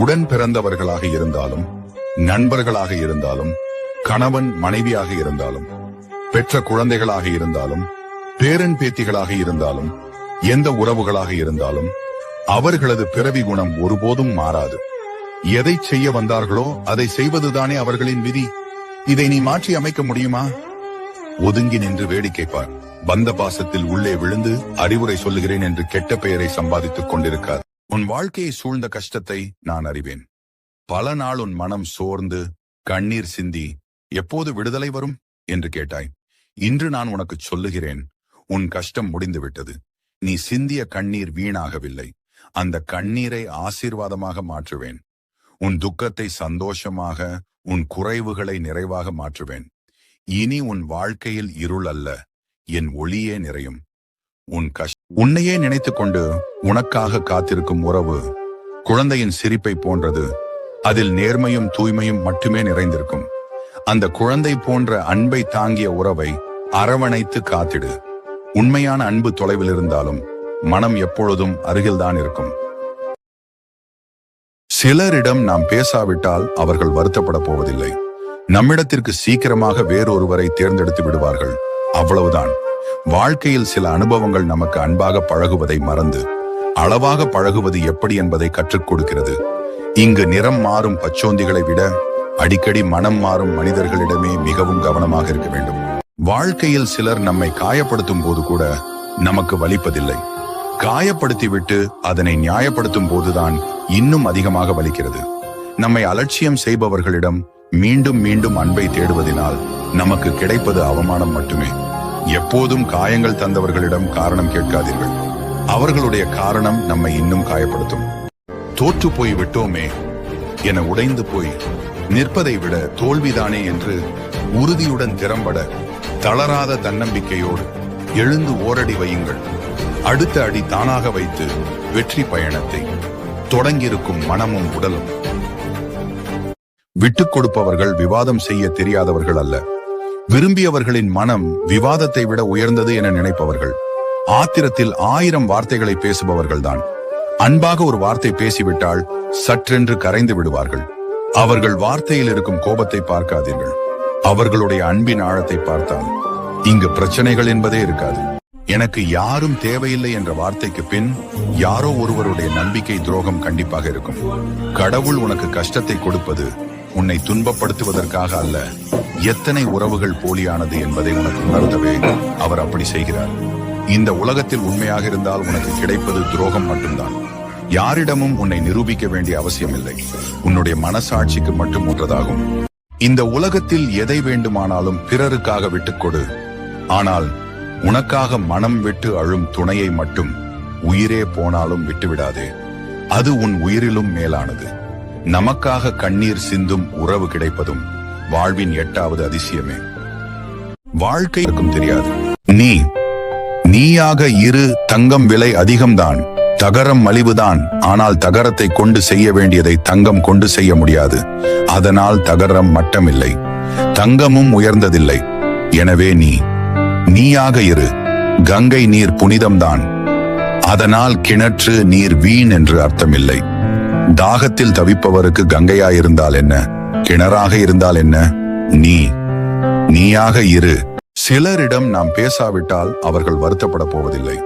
உடன் பிறந்தவர்களாக இருந்தாலும் நண்பர்களாக இருந்தாலும் கணவன் மனைவியாக இருந்தாலும் பெற்ற குழந்தைகளாக இருந்தாலும் பேரன் பேத்திகளாக இருந்தாலும் எந்த உறவுகளாக இருந்தாலும் அவர்களது பிறவி குணம் ஒருபோதும் மாறாது. எதை செய்ய வந்தார்களோ அதை செய்வதுதானே அவர்களின் விதி. இதை நீ மாற்றி அமைக்க முடியுமா? ஒதுங்கி நின்று வேடிக்கை பார். வந்த பாசத்தில் உள்ளே விழுந்து அறிவுரை சொல்லுகிறேன் என்று கெட்ட பெயரை சம்பாதித்துக் கொண்டிருக்கார் உன் வாழ்க்கையை சூழ்ந்த கஷ்டத்தை நான் அறிவேன். பல நாள் உன் மனம் சோர்ந்து கண்ணீர் சிந்தி எப்போது விடுதலை வரும்? என்று கேட்டாய். இன்று நான் உனக்கு சொல்லுகிறேன். உன் கஷ்டம் முடிந்து விட்டது நீ சிந்திய கண்ணீர் வீணாகவில்லை. அந்த கண்ணீரை ஆசீர்வாதமாக மாற்றுவேன். உன் துக்கத்தை சந்தோஷமாக உன் குறைவுகளை நிறைவாக மாற்றுவேன். இனி உன் வாழ்க்கையில் இருள் அல்ல. என் ஒளியே நிறையும். உன் கஷ்ட உன்னையே நினைத்துக் கொண்டு உனக்காக காத்திருக்கும் உறவு குழந்தையின் சிரிப்பை போன்றது. அதில் நேர்மையும் தூய்மையும் மட்டுமே நிறைந்திருக்கும். அந்த குழந்தை போன்ற அன்பை தாங்கிய உறவை அரவணைத்து காத்திடு. உண்மையான அன்பு தொலைவில் இருந்தாலும் மனம் எப்பொழுதும் அருகில்தான் இருக்கும். சிலரிடம் நாம் பேசாவிட்டால் அவர்கள் வருத்தப்பட போவதில்லை. நம்மிடத்திற்கு சீக்கிரமாக வேறொருவரை தேர்ந்தெடுத்து விடுவார்கள். அவ்வளவுதான். வாழ்க்கையில் சில அனுபவங்கள் நமக்கு அன்பாக பழகுவதை மறந்து அளவாக பழகுவது எப்படி என்பதை கற்றுக் கொடுக்கிறது. இங்கு நிறம் மாறும் பச்சோந்திகளை விட அடிக்கடி மனம் மாறும் மனிதர்களிடமே மிகவும் கவனமாக இருக்க வேண்டும். வாழ்க்கையில் சிலர் நம்மை காயப்படுத்தும் போது கூட நமக்கு வலிப்பதில்லை. காயப்படுத்திவிட்டு அதனை நியாயப்படுத்தும் போதுதான் இன்னும் அதிகமாக வலிக்கிறது. நம்மை அலட்சியம் செய்பவர்களிடம் மீண்டும் மீண்டும் அன்பை தேடுவதினால் நமக்கு கிடைப்பது அவமானம் மட்டுமே. எப்போதும் காயங்கள் தந்தவர்களிடம் காரணம் கேட்காதீர்கள். அவர்களுடைய காரணம் நம்மை இன்னும் காயப்படுத்தும். தோற்று போய் விட்டோமே என உடைந்து போய் நிற்பதை விட தோல்விதானே என்று உறுதியுடன் திறம்பட தளராத தன்னம்பிக்கையோடு எழுந்து ஓரடி வையுங்கள். அடுத்த அடி தானாக வைத்து வெற்றி பயணத்தை தொடங்கியிருக்கும் மனமும் உடலும். விட்டுக் கொடுப்பவர்கள் விவாதம் செய்ய தெரியாதவர்கள் அல்ல. விரும்பியவர்களின் மனம் விவாதத்தை விட உயர்ந்தது என நினைப்பவர்கள். ஆத்திரத்தில் ஆயிரம் வார்த்தைகளை பேசுபவர்கள்தான். அன்பாக ஒரு வார்த்தை பேசிவிட்டால் சற்றென்று கரைந்து விடுவார்கள். அவர்கள் வார்த்தையில் இருக்கும் கோபத்தை பார்க்காதீர்கள். அவர்களுடைய அன்பின் ஆழத்தை பார்த்தால் இங்கு பிரச்சனைகள் என்பதே இருக்காது. எனக்கு யாரும் தேவையில்லை என்ற வார்த்தைக்கு பின் யாரோ ஒருவருடைய நம்பிக்கை துரோகம் கண்டிப்பாக இருக்கும். கடவுள் உனக்கு கஷ்டத்தை கொடுப்பது உன்னை துன்பப்படுத்துவதற்காக அல்ல எத்தனை உறவுகள் போலியானது என்பதை உனக்கு உணர்த்தவே அவர் அப்படி செய்கிறார். இந்த உலகத்தில் உண்மையாக இருந்தால் உனக்கு கிடைப்பது துரோகம் மட்டும்தான். யாரிடமும் உன்னை நிரூபிக்க வேண்டிய அவசியமில்லை. உன்னுடைய மனசாட்சிக்கு மட்டும் ஒன்றதாகும் இந்த உலகத்தில் எதை வேண்டுமானாலும் பிறருக்காக விட்டுக்கொடு ஆனால் உனக்காக மனம் விட்டு அழும் துணையை மட்டும் உயிரே போனாலும் விட்டுவிடாதே. அது உன் உயிரிலும் மேலானது. நமக்காக கண்ணீர் சிந்தும் உறவு கிடைப்பதும் வாழ்வின் எட்டாவது அதிசயமே. வாழ்க்கைக்கும் தெரியாது. நீ நீயாக இரு தங்கம் விலை அதிகம்தான். தகரம் மலிவுதான். ஆனால் தகரத்தை கொண்டு செய்ய வேண்டியதை தங்கம் கொண்டு செய்ய முடியாது. அதனால் தகரம் மட்டமில்லை. தங்கமும் உயர்ந்ததில்லை. எனவே நீ நீயாக இரு. கங்கை நீர் புனிதம்தான். அதனால் கிணற்று நீர் வீண் என்று அர்த்தமில்லை. தாகத்தில் தவிப்பவருக்கு கங்கையாயிருந்தால் என்ன? கிணறாக இருந்தால் என்ன? நீ நீயாக இரு. சிலரிடம் நாம் பேசாவிட்டால் அவர்கள் வருத்தப்பட போவதில்லை.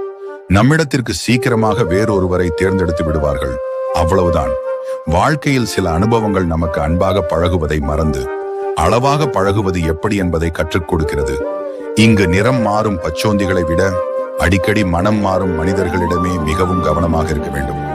நம்மிடத்திற்கு சீக்கிரமாக வேறொருவரை தேர்ந்தெடுத்து விடுவார்கள். அவ்வளவுதான். வாழ்க்கையில் சில அனுபவங்கள் நமக்கு அன்பாக பழகுவதை மறந்து அளவாக பழகுவது எப்படி என்பதை கற்றுக் கொடுக்கிறது. இங்கு நிறம் மாறும் பச்சோந்திகளை விட அடிக்கடி மனம் மாறும் மனிதர்களிடமே மிகவும் கவனமாக இருக்க வேண்டும்.